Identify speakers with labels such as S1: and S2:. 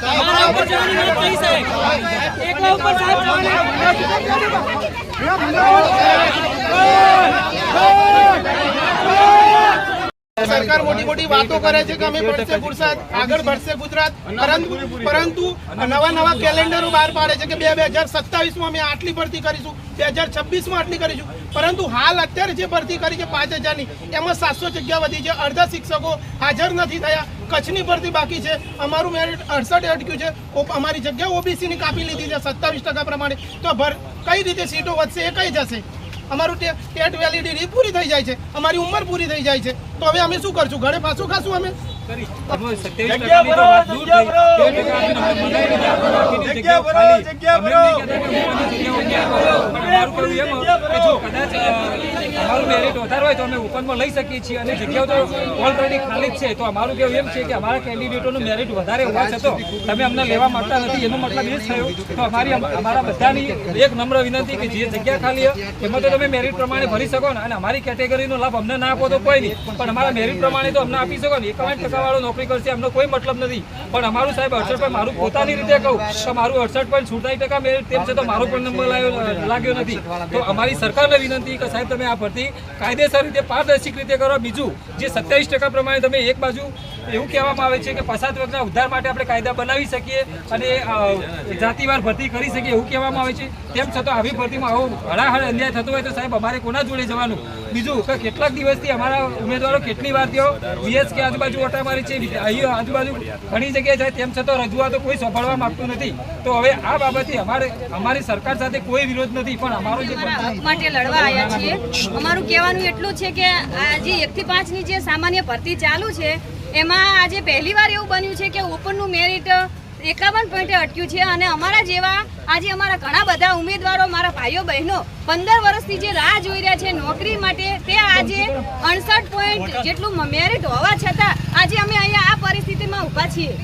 S1: તમારા ઉપર જવાની વાત થઈ સાહેબ એકલા ઉપર સાહેબ જવાની.
S2: સરકાર મોટી મોટી વાતો કરે છે કે અમે ભરશે ગુજરાત આગળ ભરશે ગુજરાત. પરંતુ પરંતુ નવા નવા કેલેન્ડરો બહાર પાડે છે કે બે બે હજાર સત્તાવીસમાં અમે આટલી ભરતી કરીશું બે હજાર છવ્વીસમાં આટલી કરીશું. પરંતુ હાલ અત્યારે જે ભરતી કરી છે પાંચ હજારની એમાં સાતસો જગ્યા વધી છે અડધા શિક્ષકો હાજર નથી થયા કચ્છની ભરતી બાકી છે અમારું મેરિટ અડસઠ અટક્યું છે અમારી જગ્યા ઓબીસીની કાપી લીધી છે સત્તાવીસ ટકા પ્રમાણે. તો ભર કઈ રીતે સીટો વધશે એ કઈ જશે? અમારું ટેટ વેલિડિટી પૂરી થઈ જાય છે. અમારી ઉંમર પૂરી થઈ જાય છે. તો હવે અમે શું કરશું? ઘરે પાછું ખાશું અમે?
S1: જગ્યા ભરો જગ્યા ભરો. જગ્યા કે જો કદાચ
S3: અમારું મેરિટ વધારે હોય તો અમે ઓપનમાં લઈ શકીએ છીએ અને જગ્યાઓ તો ઓલરેડી ખાલી જ છે. તો અમારું કેવું એમ છે કે અમારા કેન્ડિડેટોનું મેરિટ વધારે હોવા છતાં તમે અમને લેવા માંગતા નથી, એનો મતલબ એ જ થયો. તો અમારી અમારા બધાની એક નમ્ર વિનંતી કે જે જગ્યા ખાલી એમાં તો તમે મેરિટ પ્રમાણે ભરી શકો ને. અને અમારી કેટેગરીનો લાભ અમને ના આપો તો કોઈ નહીં. પણ અમારા મેરિટ પ્રમાણે તો અમને આપી શકો ને. એકાવન ટકાવાળો નોકરી કરશે અમને કોઈ મતલબ નથી. પણ અમારું સાહેબ અડસઠ પણ મારું પોતાની રીતે કહું, તો મારું અડસઠ પોઈન્ટ સુડતાલીસ ટકા મેરિટ તેમ છતાં મારો પણ નંબર લાગ્યો લાગ્યો નથી. તો અમારી સરકારને વિનંતી કે સાહેબ, તમે આ ભરતી કાયદેસર રીતે, પારદર્શક રીતે કરો. બીજું, જે સત્યાવીસ ટકા પ્રમાણે તમે એક બાજુ એવું કહેવામાં આવે છે કે પસાત વર્ગના ઉદ્ધાર માટે આપણે કાયદા બનાવી શકીએ અને જાતિવાર ભરતી કરી શકીએ એવું કહેવામાં આવે છે. તેમ છતાં આવી ભરતીમાં આવો હળાહળ અન્યાય થતો હોય તો સાહેબ, અમારે કોના જોડે જવાનું? બીજું, કે કેટલાક દિવસથી અમારા ઉમેદવારો કેટલી વાર તેઓ કે આજુબાજુ ઓટા મારી છે, અહીં આજુબાજુ ઘણી જગ્યાએ જાય, તેમ છતાં રજૂઆતો કોઈ સંભાળવા માંગતું નથી. તો હવે આ બાબતે અમારે, અમારી સરકાર સાથે કોઈ વિરોધ નથી, પણ
S4: હક માટે લડવા આવ્યા છીએ અમારું કહેવાનું એટલું છે કે આ જે એકથી પાંચની જે સામાન્ય ભરતી ચાલુ છે એમાં આજે પહેલી વાર એવું બન્યું છે કે ઓપનનું મેરિટ એકાવન પોઈન્ટે અટક્યું છે અને અમારા જેવા આજે અમારા ઘણા બધા ઉમેદવારો મારા ભાઈઓ બહેનો પંદર વર્ષથી જે રાહ જોઈ રહ્યા છે નોકરી માટે તે આજે અડસઠ પોઈન્ટ જેટલું મેરિટ હોવા છતાં આજે અમે અહીંયા આ પરિસ્થિતિમાં ઊભા છીએ.